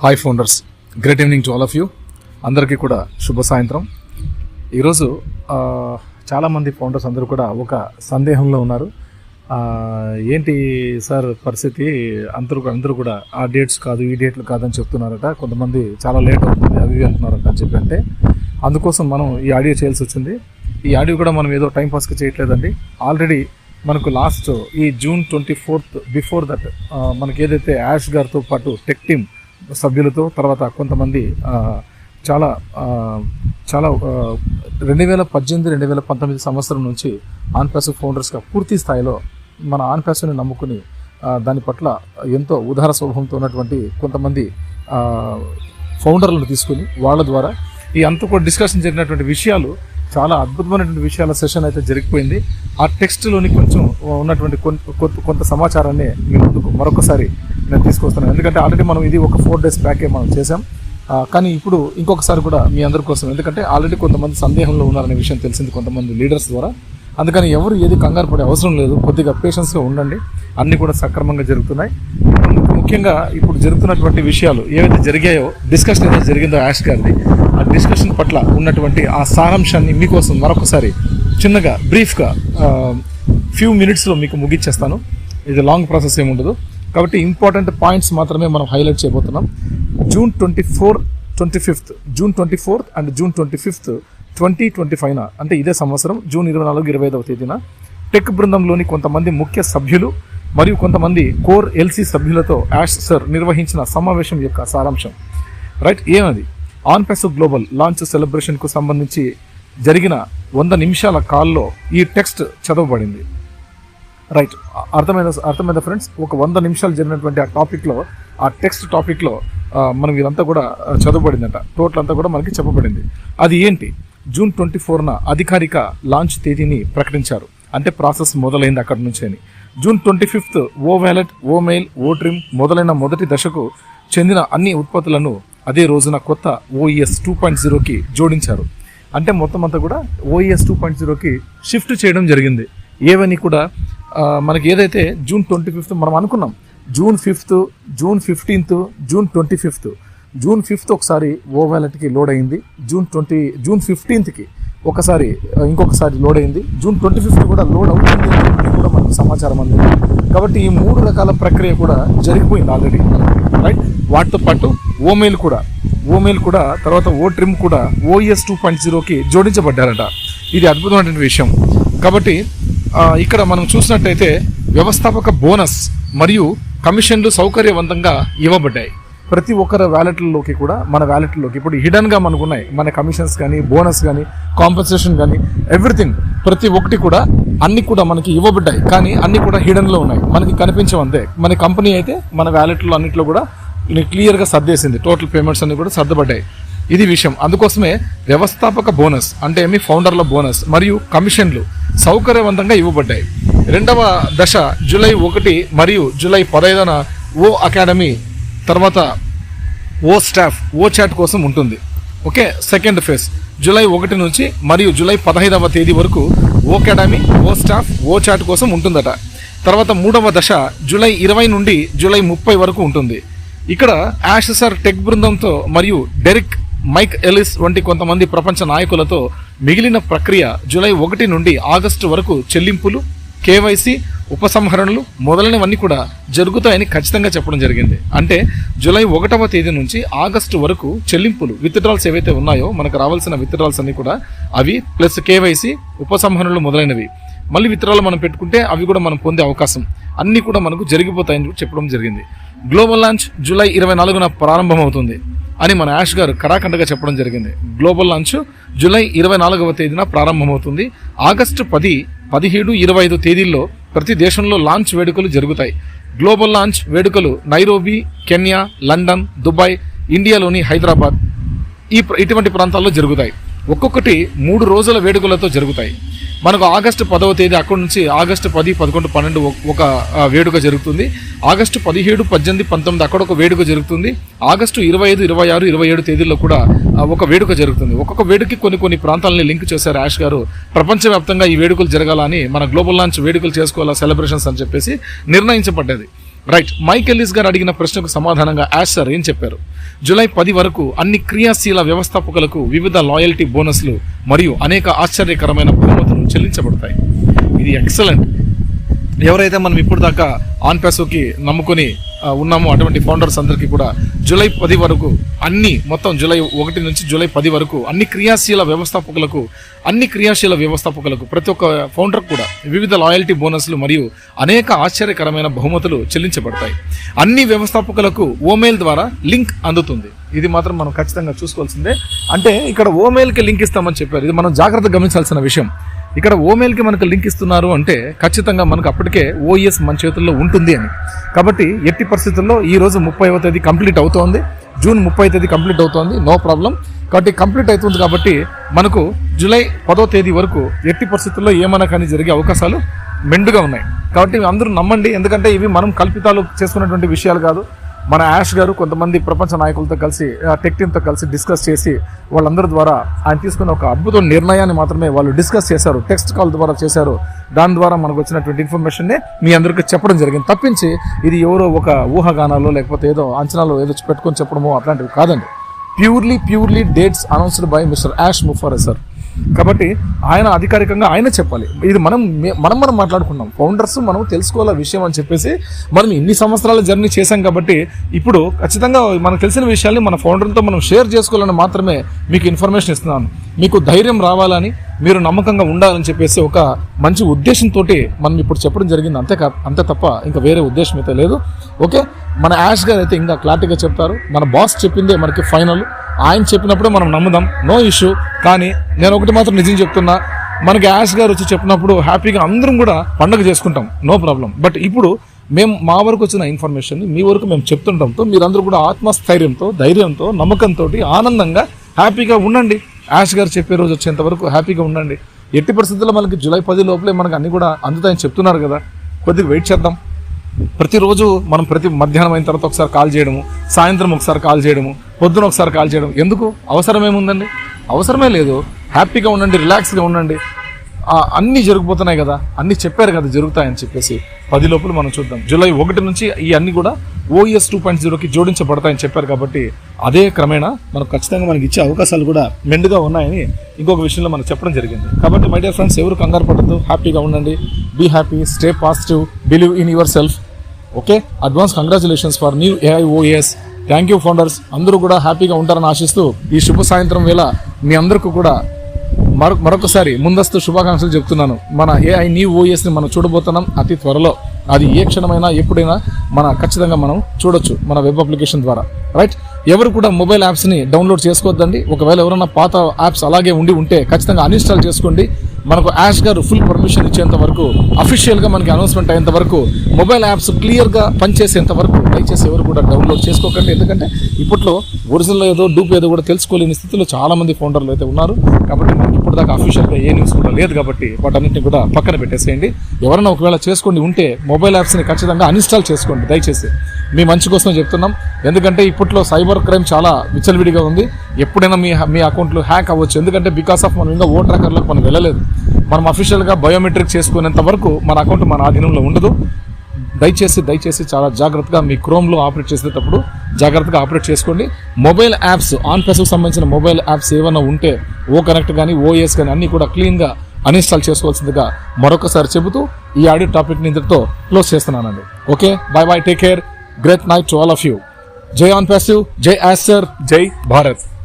Hi founders great evening to all of you అందరికీ కూడా శుభ సాయంత్రం. ఈరోజు చాలామంది ఫౌండర్స్ అందరూ కూడా ఒక సందేహంలో ఉన్నారు. ఏంటి సార్ పరిస్థితి? అందరూ అందరూ కూడా ఆ డేట్స్ కాదు ఈ డేట్లు కాదని చెప్తున్నారట. కొంతమంది చాలా లేట్ అవుతుంది అవి అంటున్నారట అని చెప్పి అంటే అందుకోసం మనం ఈ ఆడియో చేయాల్సి వచ్చింది. ఈ ఆడియో కూడా మనం ఏదో టైం పాస్కి చేయట్లేదండి. ఆల్రెడీ మనకు లాస్ట్ ఈ June twenty fourth before that మనకి ఏదైతే యాష్ గారితో పాటు టెక్ టీమ్ సభ్యులతో తర్వాత కొంతమంది చాలా చాలా రెండు వేల పద్దెనిమిది రెండు వేల పంతొమ్మిది సంవత్సరం నుంచి ఆన్ ఫౌండర్స్గా పూర్తి స్థాయిలో మన ఆన్ నమ్ముకుని దాని పట్ల ఎంతో ఉదార స్వభావంతో ఉన్నటువంటి కొంతమంది ఫౌండర్లను తీసుకుని వాళ్ళ ద్వారా ఈ అంత కూడా డిస్కషన్ జరిగినటువంటి విషయాలు చాలా అద్భుతమైనటువంటి విషయాల సెషన్ అయితే జరిగిపోయింది. ఆ టెక్స్ట్లోని కొంచెం ఉన్నటువంటి కొంత కొంత సమాచారాన్ని మీ ముందుకు మరొకసారి నేను తీసుకొస్తున్నాను. ఎందుకంటే ఆల్రెడీ మనం ఇది ఒక ఫోర్ డేస్ బ్యాకే మనం చేసాం కానీ ఇప్పుడు ఇంకొకసారి కూడా మీ అందరి కోసం ఎందుకంటే ఆల్రెడీ కొంతమంది సందేహంలో ఉన్నారనే విషయం తెలిసింది కొంతమంది లీడర్స్ ద్వారా. అందుకని ఎవరు ఏది కంగారు పడే అవసరం లేదు. కొద్దిగా పేషెన్స్గా ఉండండి. అన్నీ కూడా సక్రమంగా జరుగుతున్నాయి. ముఖ్యంగా ఇప్పుడు జరుగుతున్నటువంటి విషయాలు ఏవైతే జరిగాయో డిస్కషన్ ఏదైతే జరిగిందో యాష్ గారిది ఆ డిస్కషన్ పట్ల ఉన్నటువంటి ఆ సారాంశాన్ని మీకోసం మరొకసారి చిన్నగా బ్రీఫ్గా ఫ్యూ మినిట్స్లో మీకు ముగించేస్తాను ఇది లాంగ్ ప్రాసెస్ ఏమి ఉండదు కాబట్టి ఇంపార్టెంట్ పాయింట్స్ మాత్రమే మనం హైలైట్ చేయబోతున్నాం. June twenty four twenty fifth June twenty fourth and June twenty fifth twenty twenty ఫైవ్న అంటే ఇదే సంవత్సరం జూన్ ఇరవై నాలుగు ఇరవై ఐదవ తేదీన. టెక్ బృందంలోని కొంతమంది ముఖ్య సభ్యులు మరియు కొంతమంది కోర్ ఎల్సీ సభ్యులతో యాష్ సర్ నిర్వహించిన సమావేశం యొక్క సారాంశం. రైట్ ఏమది? ఆన్పెసో గ్లోబల్ లాంచ్ సెలబ్రేషన్కు సంబంధించి జరిగిన వంద నిమిషాల కాల్లో ఈ టెక్స్ట్ చదవబడింది. రైట్ అర్థమైన అర్థమైన ఫ్రెండ్స్? ఒక వంద నిమిషాలు జరిగినటువంటి ఆ టాపిక్లో ఆ టెక్స్ట్ టాపిక్లో మనం ఇదంతా కూడా చదవబడిందంట చదవబడిందట. టోటల్ అంతా కూడా మనకి చెప్పబడింది. అది ఏంటి? జూన్ ట్వంటీ ఫోర్న అధికారిక లాంచ్ తేదీని ప్రకటించారు. అంటే ప్రాసెస్ మొదలైంది అక్కడి నుంచి అని. June twenty fifth O wallet O mail O trim మొదలైన మొదటి దశకు చెందిన అన్ని ఉత్పత్తులను అదే రోజున కొత్త ఓఈఎస్ టూ పాయింట్ జీరోకి జోడించారు. అంటే మొత్తం అంతా కూడా ఓఈఎస్ టూ పాయింట్ జీరోకి షిఫ్ట్ చేయడం జరిగింది. ఏవని కూడా మనకి ఏదైతే జూన్ ట్వంటీ ఫిఫ్త్ మనం అనుకున్నాం June fifth June fifteenth June twenty fifth June fifth ఒకసారి ఓ వ్యాలెట్కి లోడ్ అయింది జూన్ ట్వంటీ జూన్ ఫిఫ్టీన్త్కి ఒకసారి ఇంకొకసారి లోడ్ అయింది జూన్ ట్వంటీ ఫిఫ్త్ కూడా లోడ్ అవుతుంది అని కూడా మనకు సమాచారం అందింది. కాబట్టి ఈ మూడు రకాల ప్రక్రియ కూడా జరిగిపోయింది ఆల్రెడీ రైట్ వాటితో పాటు ఓమెయిల్ కూడా ఓమెయిల్ కూడా తర్వాత ఓ ట్రిమ్ కూడా ఓఎస్ టూ పాయింట్ జీరోకి జోడించబడ్డారట. ఇది అద్భుతమైనటువంటి విషయం. కాబట్టి ఇక్కడ మనం చూసినట్టయితే వ్యవస్థాపక బోనస్ మరియు కమిషన్లు సౌకర్యవంతంగా ఇవ్వబడ్డాయి. ప్రతి ఒక్కరి వ్యాలెట్లలోకి కూడా మన వ్యాలెట్లలోకి ఇప్పుడు హిడన్గా మనకు ఉన్నాయి మన కమిషన్స్ కానీ బోనస్ కానీ కాంపెన్సేషన్ కానీ ఎవ్రీథింగ్ ప్రతి ఒక్కటి కూడా అన్ని కూడా మనకి ఇవ్వబడ్డాయి. కానీ అన్ని కూడా హిడన్లో ఉన్నాయి. మనకి కనిపించవంతే మన కంపెనీ అయితే మన వ్యాలెట్లో అన్నింటిలో కూడా క్లియర్గా సర్దేసింది. టోటల్ పేమెంట్స్ అన్ని కూడా సర్దబడ్డాయి. ఇది విషయం. అందుకోసమే వ్యవస్థాపక బోనస్ అంటే ఏమి? ఫౌండర్ల బోనస్ మరియు కమిషన్లు సౌకర్యవంతంగా ఇవ్వబడ్డాయి. రెండవ దశ జూలై ఒకటి మరియు జూలై పదహైదున ఓ అకాడమీ తర్వాత ఓ స్టాఫ్ ఓ చాట్ కోసం ఉంటుంది. ఓకే? Second phase. జూలై ఒకటి నుంచి మరియు జూలై పదహైదవ తేదీ వరకు O academy O staff O chat కోసం ఉంటుందట. తర్వాత మూడవ దశ జూలై ఇరవై నుండి జూలై ముప్పై వరకు ఉంటుంది. ఇక్కడ యాషసర్ టెక్ బృందంతో మరియు డెరిక్ మైక్ ఎలిస్ వంటి కొంతమంది ప్రపంచ నాయకులతో మిగిలిన ప్రక్రియ జూలై ఒకటి నుండి ఆగస్టు వరకు చెల్లింపులు కేవైసీ ఉపసంహరణలు మొదలైనవన్నీ కూడా జరుగుతాయని ఖచ్చితంగా చెప్పడం జరిగింది. అంటే జూలై ఒకటవ తేదీ నుంచి ఆగస్టు వరకు చెల్లింపులు విత్డ్రాల్స్ ఏవైతే ఉన్నాయో మనకు రావాల్సిన విత్డ్రాల్స్ అన్ని కూడా అవి ప్లస్ కేవైసీ ఉపసంహరణలు మొదలైనవి. మళ్ళీ విత్డ్రాలు మనం పెట్టుకుంటే అవి కూడా మనం పొందే అవకాశం. అన్నీ కూడా మనకు జరిగిపోతాయని చెప్పడం జరిగింది. గ్లోబల్ లాంచ్ జూలై ఇరవై నాలుగున ప్రారంభమవుతుంది. అని మన యాష్ గారు కడాఖండగా చెప్పడం జరిగింది. గ్లోబల్ లాంచ్ జూలై ఇరవై నాలుగవ తేదీన ప్రారంభమవుతుంది. ఆగస్టు పది పదిహేడు ఇరవై ఐదు తేదీల్లో ప్రతి దేశంలో లాంచ్ వేడుకలు జరుగుతాయి. గ్లోబల్ లాంచ్ వేడుకలు నైరోబి కెన్యా లండన్ దుబాయ్ ఇండియాలోని హైదరాబాద్ ఈ ఇటువంటి ప్రాంతాల్లో జరుగుతాయి. ఒక్కొక్కటి మూడు రోజుల వేడుకలతో జరుగుతాయి. మనకు ఆగస్టు పదవ తేదీ అక్కడి నుంచి ఆగస్టు పది పదకొండు పన్నెండు ఒక- వేడుక జరుగుతుంది. ఆగస్టు పదిహేడు పద్దెనిమిది పంతొమ్మిది అక్కడ ఒక వేడుక జరుగుతుంది. ఆగస్టు ఇరవై ఐదు ఇరవై ఆరు ఇరవై ఏడు తేదీల్లో కూడా ఒక వేడుక జరుగుతుంది. ఒక్కొక్క వేడుకకి కొన్ని కొన్ని ప్రాంతాలని లింక్ చేశారు యాష్ గారు. ప్రపంచవ్యాప్తంగా ఈ వేడుకలు జరగాలని మన గ్లోబల్ లాంచ్ వేడుకలు చేసుకోవాలా సెలబ్రేషన్స్ అని చెప్పేసి నిర్ణయించబడ్డది. రైట్ మైకెల్లిస్ గారు అడిగిన ప్రశ్నకు సమాధానంగా యాష్ సార్ ఏం చెప్పారు? జూలై పది వరకు అన్ని క్రియాశీల వ్యవస్థాపకులకు వివిధ లాయల్టీ బోనస్లు మరియు అనేక ఆశ్చర్యకరమైన బహుమతులు చెల్లించబడతాయి. ఇది ఎక్సలెంట్. ఎవరైతే మనం ఇప్పుడు దాకా ఆన్ పెసోకి నమ్ముకొని ఉన్నామో. అటువంటి ఫౌండర్స్ అందరికీ కూడా జూలై పది వరకు అన్ని మొత్తం జూలై ఒకటి నుంచి జూలై పది వరకు అన్ని క్రియాశీల వ్యవస్థాపకులకు అన్ని క్రియాశీల వ్యవస్థాపకులకు ప్రతి ఒక్క ఫౌండర్ కూడా వివిధ లాయల్టీ బోనస్లు మరియు అనేక ఆశ్చర్యకరమైన బహుమతులు చెల్లించబడతాయి. అన్ని వ్యవస్థాపకులకు ఓమెయిల్ ద్వారా లింక్ అందుతుంది. ఇది మాత్రం మనం ఖచ్చితంగా చూసుకోవాల్సిందే. అంటే ఇక్కడ ఓమెయిల్కి లింక్ ఇస్తామని చెప్పారు. ఇది మనం జాగ్రత్తగా గమనించాల్సిన విషయం. ఇక్కడ ఓమెయిల్కి మనకు లింక్ ఇస్తున్నారు అంటే ఖచ్చితంగా మనకు అప్పటికే ఓఎస్ మన చేతుల్లో ఉంటుంది అని. కాబట్టి ఎట్టి పరిస్థితుల్లో ఈ రోజు ముప్పైవ తేదీ కంప్లీట్ అవుతోంది. జూన్ ముప్పై తేదీ కంప్లీట్ అవుతోంది. No problem. కాబట్టి కంప్లీట్ అవుతుంది కాబట్టి మనకు జూలై పదో తేదీ వరకు ఎట్టి పరిస్థితుల్లో ఏమైనా కానీ జరిగే అవకాశాలు మెండుగా ఉన్నాయి. కాబట్టి అందరూ నమ్మండి. ఎందుకంటే ఇవి మనం కల్పితాలు చేసుకున్నటువంటి విషయాలు కాదు. మన యాష్ గారు కొంతమంది ప్రపంచ నాయకులతో కలిసి ఆ, టెక్ కలిసి డిస్కస్ చేసి వాళ్ళందరి ద్వారా ఆయన తీసుకున్న ఒక అద్భుత నిర్ణయాన్ని మాత్రమే వాళ్ళు డిస్కస్ చేశారు. టెక్స్ట్ కాల్ ద్వారా చేశారు. దాని ద్వారా మనకు వచ్చినటువంటి ఇన్ఫర్మేషన్ని మీ అందరికీ చెప్పడం జరిగింది. తప్పించి ఇది ఎవరో ఒక ఊహగానాలు లేకపోతే ఏదో అంచనాలో ఏదో పెట్టుకొని చెప్పడమో అట్లాంటివి కాదండి. Purely purely dates announced by mister Ash ముఫారే sir కాబట్టి ఆయన అధికారికంగా ఆయన చెప్పాలి. ఇది మనం మే- మనం మనం మాట్లాడుకున్నాం. ఫౌండర్స్ మనం తెలుసుకోవాల విషయం అని చెప్పేసి మనం ఇన్ని సంవత్సరాల జర్నీ చేశాం కాబట్టి ఇప్పుడు ఖచ్చితంగా మనకు తెలిసిన విషయాల్ని మన ఫౌండర్తో మనం షేర్ చేసుకోవాలని మాత్రమే మీకు ఇన్ఫర్మేషన్ ఇస్తున్నాను. మీకు ధైర్యం రావాలని మీరు నమ్మకంగా ఉండాలని చెప్పేసి ఒక మంచి ఉద్దేశంతో మనం ఇప్పుడు చెప్పడం జరిగింది. అంతే కా అంతే తప్ప ఇంకా వేరే ఉద్దేశం అయితే లేదు. ఓకే? మన యాష్ గారు అయితే ఇంకా క్లారిటీగా చెప్తారు. మన బాస్ చెప్పిందే మనకి ఫైనల్. ఆయన చెప్పినప్పుడే మనం నమ్ముదాం. No issue. కానీ నేను ఒకటి మాత్రం నిజం చెప్తున్నా. మనకి యాష్ గారు వచ్చి చెప్పినప్పుడు హ్యాపీగా అందరం కూడా పండగ చేసుకుంటాం. No problem. బట్ ఇప్పుడు మేము మా వరకు వచ్చిన ఇన్ఫర్మేషన్ మీ వరకు మేము చెప్తుండటంతో మీరందరూ కూడా ఆత్మస్థైర్యంతో ధైర్యంతో నమ్మకంతో ఆనందంగా హ్యాపీగా ఉండండి. యాష్ గారు చెప్పే రోజు వచ్చేంతవరకు హ్యాపీగా ఉండండి. ఎట్టి పరిస్థితుల్లో మనకి జూలై పది లోపలే మనకి అన్ని కూడా అందుతాయని చెప్తున్నారు కదా. కొద్దిగా వెయిట్ చేద్దాం. ప్రతిరోజు మనం ప్రతి మధ్యాహ్నం అయిన తర్వాత ఒకసారి కాల్ చేయడము సాయంత్రం ఒకసారి కాల్ చేయడము పొద్దున ఒకసారి కాల్ చేయడం ఎందుకు? అవసరం ఏముందండి అవసరమే లేదు. హ్యాపీగా ఉండండి రిలాక్స్గా ఉండండి. అన్నీ జరిగిపోతున్నాయి కదా. అన్నీ చెప్పారు కదా జరుగుతాయని చెప్పేసి. పది లోపల మనం చూద్దాం. జూలై ఒకటి నుంచి ఈ అన్ని కూడా ఓఎస్ టూ పాయింట్ జీరోకి జోడించబడతాయని చెప్పారు కాబట్టి అదే క్రమేణా మనకు ఖచ్చితంగా మనకి ఇచ్చే అవకాశాలు కూడా మెండుగా ఉన్నాయని ఇంకొక విషయంలో మనం చెప్పడం జరిగింది. కాబట్టి మై డియర్ ఫ్రెండ్స్ ఎవరు కంగారు పడద్దు. హ్యాపీగా ఉండండి. Be happy stay positive believe in yourself okay advance congratulations for new AIOS thank you founders అందరూ కూడా హ్యాపీగా ఉంటారని ఆశిస్తూ ఈ శుభ సాయంత్రం వేళ మీ అందరికీ కూడా మరొక మరొకసారి ముందస్తు శుభాకాంక్షలు చెప్తున్నాను. మన ఏఐ నీ ఓఎస్ని మనం చూడబోతున్నాం అతి త్వరలో. అది ఏ క్షణమైనా ఎప్పుడైనా మన ఖచ్చితంగా మనం చూడొచ్చు మన వెబ్ అప్లికేషన్ ద్వారా. రైట్ ఎవరు కూడా మొబైల్ యాప్స్ని డౌన్లోడ్ చేసుకోవద్దండి. ఒకవేళ ఎవరైనా పాత యాప్స్ అలాగే ఉండి ఉంటే ఖచ్చితంగా అన్ఇన్స్టాల్ చేసుకోండి. మనకు యాష్ గారు ఫుల్ పర్మిషన్ ఇచ్చేంత వరకు అఫీషియల్గా మనకి అనౌన్స్మెంట్ అయ్యేంత వరకు మొబైల్ యాప్స్ క్లియర్గా పనిచేసేంత వరకు దయచేసి ఎవరు కూడా డౌన్లోడ్ చేసుకోకండి. ఎందుకంటే ఇప్పట్లో ఒరిజినల్ ఏదో డూప్ ఏదో కూడా తెలుసుకోలేని స్థితిలో చాలా మంది ఫౌండర్లు అయితే ఉన్నారు. కాబట్టి మనకి ఇప్పుడు దాకా అఫీషియల్గా ఏ న్యూస్ కూడా లేదు కాబట్టి వాటన్నిటిని కూడా పక్కన పెట్టేసేయండి. ఎవరైనా ఒకవేళ చేసుకోండి ఉంటే మొబైల్ యాప్స్ని ఖచ్చితంగా అన్ఇన్స్టాల్ చేసుకోండి. దయచేసి మీ మంచి కోసం చెప్తున్నాం. ఎందుకంటే ఇప్పట్లో సైబర్ క్రైమ్ చాలా విచ్చలవిడిగా ఉంది. ఎప్పుడైనా మీ మీ అకౌంట్లు హ్యాక్ అవ్వచ్చు. ఎందుకంటే బికాస్ ఆఫ్ మనం ఇంకా ఓ ట్రాకర్లకు మనం వెళ్ళలేదు. మనం అఫీషియల్గా బయోమెట్రిక్ చేసుకునేంత వరకు మన అకౌంట్ మన ఆధీనంలో ఉండదు. దయచేసి దయచేసి చాలా జాగ్రత్తగా మీ క్రోమ్లో ఆపరేట్ చేసేటప్పుడు జాగ్రత్తగా ఆపరేట్ చేసుకోండి. మొబైల్ యాప్స్ ఆన్ పెస్కు సంబంధించిన మొబైల్ యాప్స్ ఏమైనా ఉంటే ఓ కనెక్ట్ కానీ ఓఎస్ కానీ అన్నీ కూడా క్లీన్గా అన్ఇన్స్టాల్ చేసుకోవాల్సిందిగా మరొకసారి చెబుతూ ఈ ఆడియో టాపిక్ని ఇంతటితో క్లోజ్ చేస్తున్నానండి. Okay bye bye take care Great night to all of you. Jay on Passive, Jay Asser, Jay Bharat.